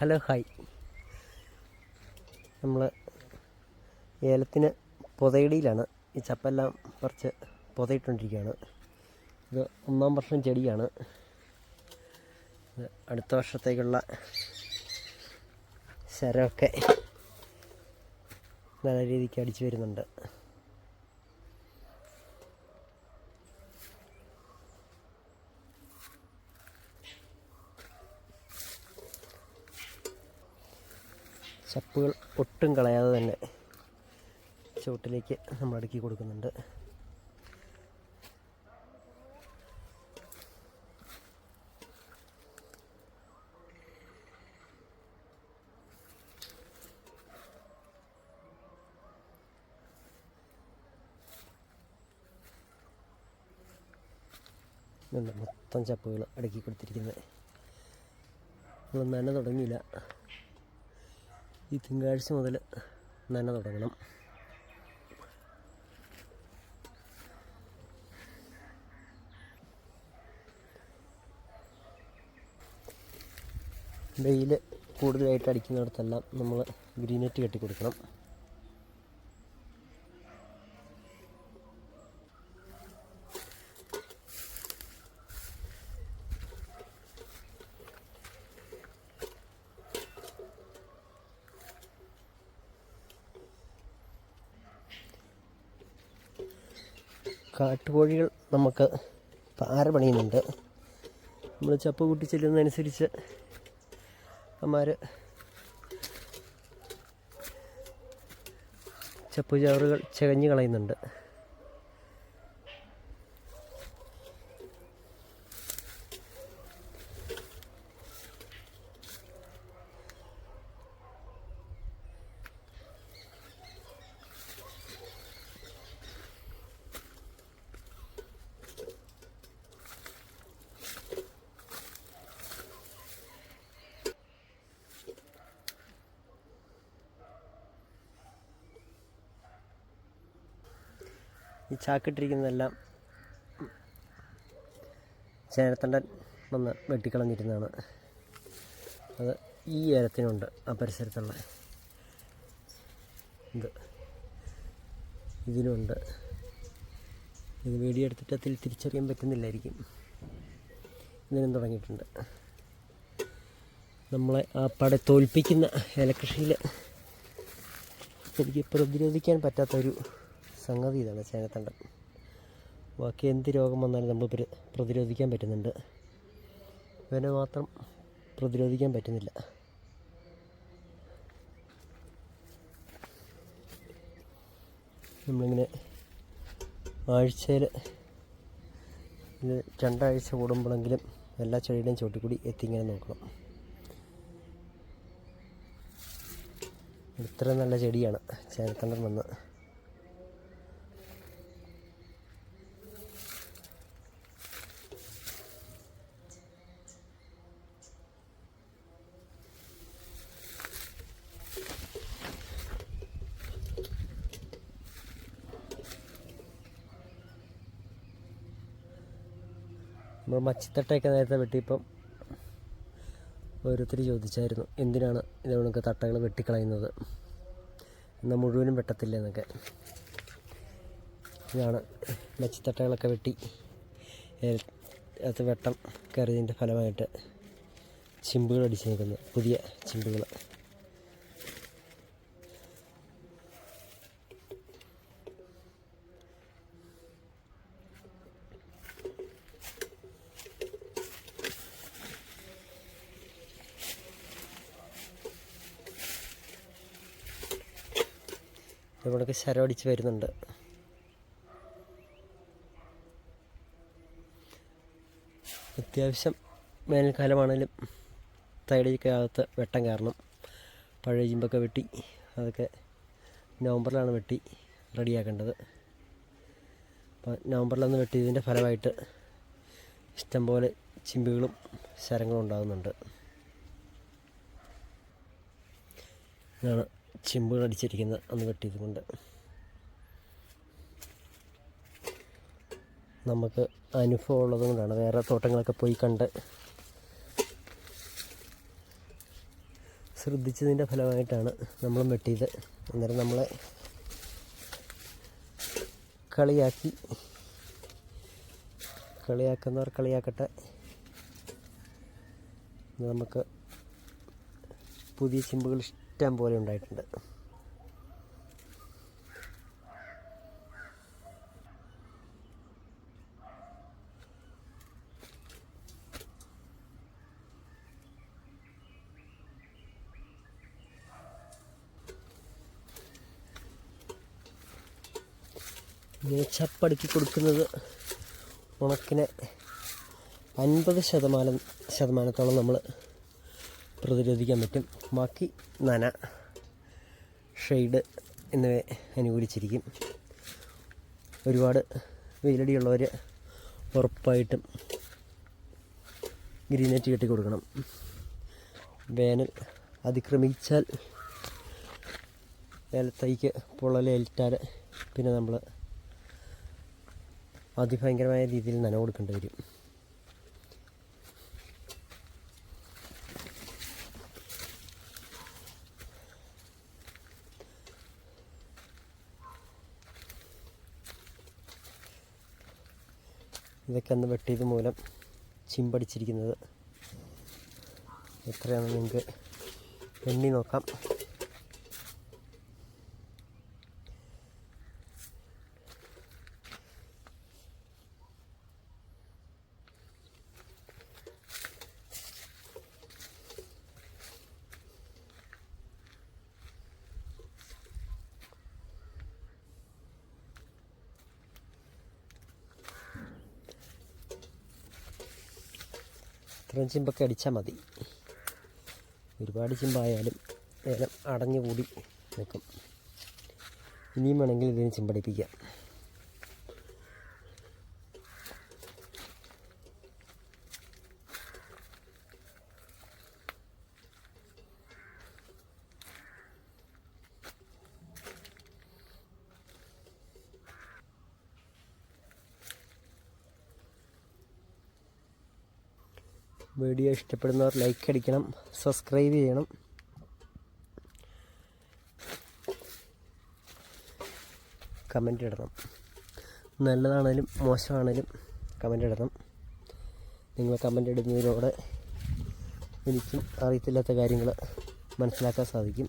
Hello hi. നമ്മൾ ഏലത്തിന് പുതയിടിയിലാണ്. ഈ ചപ്പെല്ലാം കുറച്ച് പുതയിട്ടുകൊണ്ടിരിക്കുകയാണ് ഇത് ഒന്നാം വർഷം ചെടിയാണ്. അടുത്ത വർഷത്തേക്കുള്ള ശരമൊക്കെ നല്ല രീതിക്ക് അടിച്ചു വരുന്നുണ്ട്. ചപ്പുകൾ ഒട്ടും കളയാതെ തന്നെ ചുവട്ടിലേക്ക് നമ്മൾ അടുക്കി കൊടുക്കുന്നുണ്ട്. മൊത്തം ചപ്പുകൾ അടുക്കി കൊടുത്തിരിക്കുന്നത്. നമ്മൾ നന തുടങ്ങിയില്ല. ഈ തിങ്കളാഴ്ച മുതൽ നന തുടങ്ങണം. വെയിൽ കൂടുതലായിട്ട് അടിക്കുന്നിടത്തെല്ലാം നമ്മൾ ഗ്രീനെറ്റ് കെട്ടി കൊടുക്കണം കാട്ടുകോഴികൾ നമുക്ക് പാര പണിയുന്നുണ്ട്. നമ്മൾ ചപ്പ് കൂട്ടി ചെല്ലുന്നതനുസരിച്ച് അമ്മമാർ ചപ്പ് ചവറുകൾ ചകഞ്ഞ് കളയുന്നുണ്ട്. ഈ ചാക്കിട്ടിരിക്കുന്നതെല്ലാം ചേനത്തണ്ടൻ വന്ന് വെട്ടിക്കളഞ്ഞിരുന്നതാണ്. അത് ഈ ഏലത്തിനുണ്ട് ആ പരിസരത്തുള്ള ഇത്. ഇതിനുണ്ട്. ഇത് വീഡിയോ എടുത്തിട്ട് അതിൽ തിരിച്ചറിയാൻ പറ്റുന്നില്ലായിരിക്കും. ഇതിനും തുടങ്ങിയിട്ടുണ്ട്. നമ്മളെ ആ പട തോൽപ്പിക്കുന്ന ഏലകൃഷിയിൽ എനിക്ക് പ്രതിരോധിക്കാൻ പറ്റാത്തൊരു സംഗതി ഇതാണ് ചേനത്തണ്ടൻ ബാക്കി എന്ത് രോഗം വന്നാലും നമ്മൾ പ്രതിരോധിക്കാൻ പറ്റുന്നുണ്ട്. ഇവനെ മാത്രം പ്രതിരോധിക്കാൻ പറ്റുന്നില്ല. നമ്മളിങ്ങനെ ആഴ്ചയിൽ രണ്ടാഴ്ച കൂടുമ്പോഴെങ്കിലും എല്ലാ ചെടിയുടെയും ചോട്ടിൽ കൂടി എത്തിങ്ങനെ നോക്കണം. ഇത്ര നല്ല ചെടിയാണ് ചേനത്തണ്ടൻ വന്ന്. നമ്മൾ മച്ചിത്തട്ടയൊക്കെ നേരത്തെ വെട്ടിയപ്പം ഓരോരുത്തർ ചോദിച്ചായിരുന്നു എന്തിനാണ് ഇതേണക്ക് തട്ടകൾ വെട്ടിക്കളയുന്നത്? എന്നാൽ മുഴുവനും വെട്ടത്തില്ല എന്നൊക്കെ. ഇതാണ് മച്ചിത്തട്ടകളൊക്കെ വെട്ടി അത് വെട്ടം കയറിയതിന്റെ ഫലമായിട്ട് ചിമ്പുകൾ അടിച്ച് നിൽക്കുന്നത് പുതിയ ചിമ്പുകൾ ഇവിടെയൊക്കെ ശരമടിച്ച് വരുന്നുണ്ട്. അത്യാവശ്യം വേനൽക്കാലമാണെങ്കിലും തൈടിക്കകത്ത് വെട്ടം കാരണം പഴയ ചിമ്പൊക്കെ വെട്ടി അതൊക്കെ നവംബറിലാണ് വെട്ടി റെഡിയാക്കേണ്ടത്. അപ്പോൾ നവംബറിലൊന്ന് വെട്ടിയതിന്റെ ഫലമായിട്ട് ഇഷ്ടംപോലെ ചിമ്പുകളും ശരങ്ങളും ഉണ്ടാകുന്നുണ്ട്. ഇതാണ് ചിമ്പുകൾ അടിച്ചിരിക്കുന്നത് അന്ന് വെട്ടിയത് കൊണ്ട് നമുക്ക് അനുഭവം ഉള്ളത് കൊണ്ടാണ്. വേറെ തോട്ടങ്ങളൊക്കെ പോയി കണ്ട് ശ്രദ്ധിച്ചതിന്റെ ഫലമായിട്ടാണ് നമ്മളും വെട്ടിയത്. അന്നേരം നമ്മളെ കളിയാക്കി. കളിയാക്കുന്നവർ കളിയാക്കട്ടെ. നമുക്ക് പുതിയ ചിമ്പുകൾ ഇഷ്ടം പോലെ ഉണ്ടായിട്ടുണ്ട്. ചപ്പടുക്കി കൊടുക്കുന്നത് ഉണക്കിനെ അൻപത് ശതമാനം ശതമാനത്തോളം നമ്മൾ പ്രതിരോധിക്കാൻ പറ്റും. ബാക്കി നന ഷെയ്ഡ് എന്നിവയെ അനുകൂലിച്ചിരിക്കും. ഒരുപാട് വെയിലടിയുള്ളവർ ഉറപ്പായിട്ടും ഗ്രീനേറ്റ് കെട്ടി കൊടുക്കണം വേനൽ അതിക്രമിച്ചാൽ ഏലത്തൈക്ക് പൊള്ളലേറ്റാൽ പിന്നെ നമ്മൾ അതിഭയങ്കരമായ രീതിയിൽ നന കൊടുക്കേണ്ടി വരും. ഇതൊക്കെ അന്ന് വെട്ടിയത് മൂലം ചിമ്പടിച്ചിരിക്കുന്നത്. എത്രയാണെന്ന് നിങ്ങൾക്ക് എണ്ണി നോക്കാം. ഇത്രയും ചിമ്പൊക്കെ അടിച്ചാൽ മതി. ഒരുപാട് ചിമ്പായാലും ഏലം അടഞ്ഞുകൂടി നിൽക്കും. ഇനിയും വേണമെങ്കിൽ ഇതിന് ചിമ്പടിപ്പിക്കാം. വീഡിയോ ഇഷ്ടപ്പെടുന്നവർ ലൈക്ക് അടിക്കണം സബ്സ്ക്രൈബ് ചെയ്യണം. കമന്റ് ഇടണം. നല്ലതാണേലും മോശമാണേലും കമന്റ് ഇടണം. നിങ്ങൾ കമന്റ് ഇടുന്നതിലൂടെ എനിക്കും അറിയത്തില്ലാത്ത കാര്യങ്ങൾ മനസ്സിലാക്കാൻ സാധിക്കും.